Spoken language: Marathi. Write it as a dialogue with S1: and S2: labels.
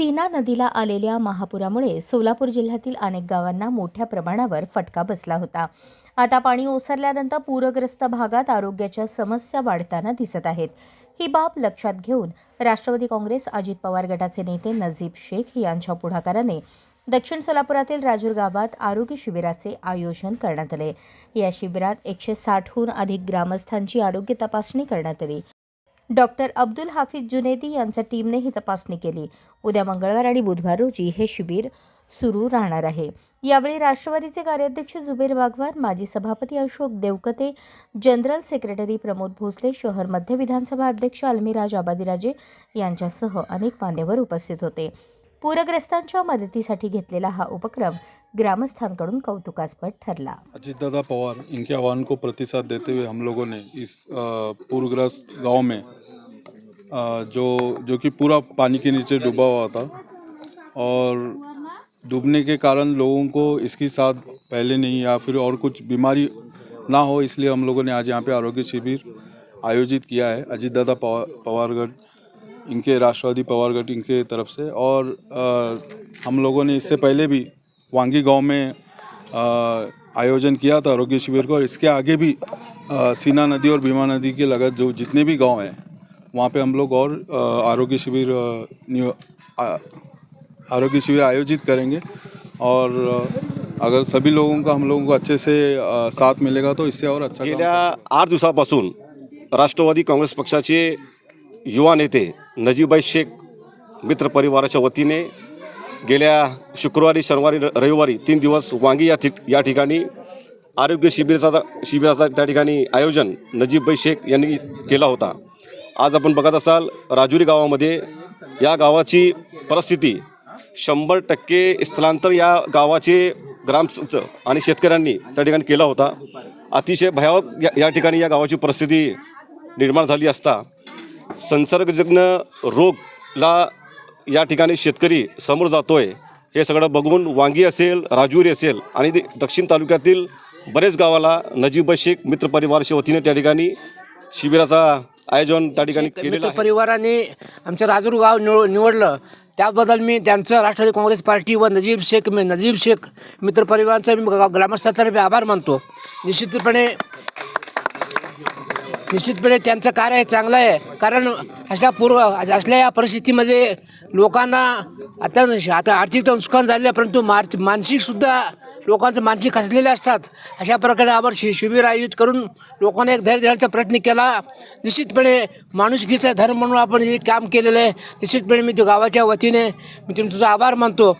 S1: सीना नदीला आलेल्या महापुरामुळे सोलापूर जिल्ह्यातील अनेक गावांना मोठ्या प्रमाणावर फटका बसला होता. आता पाणी ओसरल्यानंतर पूरग्रस्त भागात आरोग्याच्या समस्या वाढताना दिसत आहेत. ही बाब लक्षात घेऊन राष्ट्रवादी काँग्रेस अजित पवार गटाचे नेते नजीब शेख यांच्या पुढाकाराने दक्षिण सोलापुरातील राजूर गावात आरोग्य शिबिराचे आयोजन करण्यात आले. या शिबिरात एकशे साठहून अधिक ग्रामस्थांची आरोग्य तपासणी करण्यात आली. डॉक्टर अब्दुल हाफिज जुनेदी यांच्या टीमने ही तपासणी केली. उद्या मंगळवार आणि बुधवार रोजी हे शिबिर सुरू राहणार आहे. यावेळी राष्ट्रवादीचे कार्याध्यक्ष जुबेर वाघवान माजी सभापती अशोक देवकते जनरल सेक्रेटरी प्रमोद भोसले शहर मध्य विधानसभा अध्यक्ष अलमिराज आबादीराजे यांच्यासह अनेक मान्यवर उपस्थित होते. पूरग्रस्तांच्या मदतीसाठी घेतलेला हा उपक्रम ग्रामस्थांकडून कौतुकास्पद ठरला.
S2: अजितदादा पवार इनके आह्वान को प्रतिसाद देते हुए हम लोगों ने इस पूरग्रस्त गांव में जो जो कि पूरा पानी के नीचे डूबा हुआ था और डूबने के कारण लोगों को इसकी साथ पहले नहीं या फिर और कुछ बीमारी ना हो इसलिए हम लोगों ने आज यहाँ पे आरोग्य शिविर आयोजित किया है अजीतदादा पवार पवारगढ़ इनके राष्ट्रवादी पवारगढ़ इनके तरफ़ से और अ, हम लोगों ने इससे पहले भी वांगी गाँव में अ, आयोजन किया था आरोग्य शिविर को और इसके आगे भी अ, सीना नदी और भीमा नदी के लगत जो जितने भी गाँव हैं वहाँ पे हम लोग और आरोग्य शिविर आरोग्य शिविर आयोजित करेंगे। और अगर सभी लोगों का हम लोगों को अच्छे से साथ मिलेगा तो इससे और अच्छा
S3: गेल्या आठ दिवसापासून राष्ट्रवादी काँग्रेस पक्षाचे युवा नेते नजीबाई शेख मित्र परिवाराच्या वतीने गेल्या शुक्रवारी शनिवारी रविवारी तीन दिवस वांगी या ठिक या ठिकाणी आरोग्य शिबिराचा शिबिराचा त्या ठिकाणी आयोजन नजीबबाई शेख यांनी केला होता. आज आपण बघत असाल राजुरी गावामध्ये या गावाची परिस्थिती. शंभर टक्के स्थलांतर या गावाचे ग्राम आणि शेतकऱ्यांनी त्या ठिकाणी केला होता. अतिशय भयावह या- या ठिकाणी या गावाची परिस्थिती निर्माण झाली असता संसर्गजन्य रोगला या ठिकाणी शेतकरी समोर जातो आहे हे सगळं बघून वांगी असेल राजुरी असेल आणि ते दक्षिण तालुक्यातील बरेच गावाला नजीब शेख मित्रपरिवारच्या वतीने त्या ठिकाणी शिबिराचा आयोजन त्या ठिकाणी केलेलं
S4: मित्र
S3: आहे.
S4: परिवाराने आमचं राजूर गाव निव निवडलं. त्याबद्दल मी त्यांचं राष्ट्रवादी काँग्रेस पार्टी व नजीब शेख नजीब शेख मित्र परिवाराचा मी गा- ग्रामस्थातर्फे आभार मानतो. निश्चितपणे निश्चितपणे त्यांचं कार्य हे चांगलं आहे. कारण अशा पूर्व असल्या या परिस्थितीमध्ये लोकांना आता आता आर्थिक तर नुकसान आहे परंतु मार मानसिकसुद्धा लोकांचं मानसिक खचलेले असतात. अशा प्रकारे आपण शि शिबिर आयोजित करून लोकांना एक धैर्य देण्याचा प्रयत्न केला. निश्चितपणे माणुसकीचा धर्म म्हणून आपण हे काम केलेलं आहे. निश्चितपणे मी तो गावाच्या वतीने मी तुमचा आभार मानतो.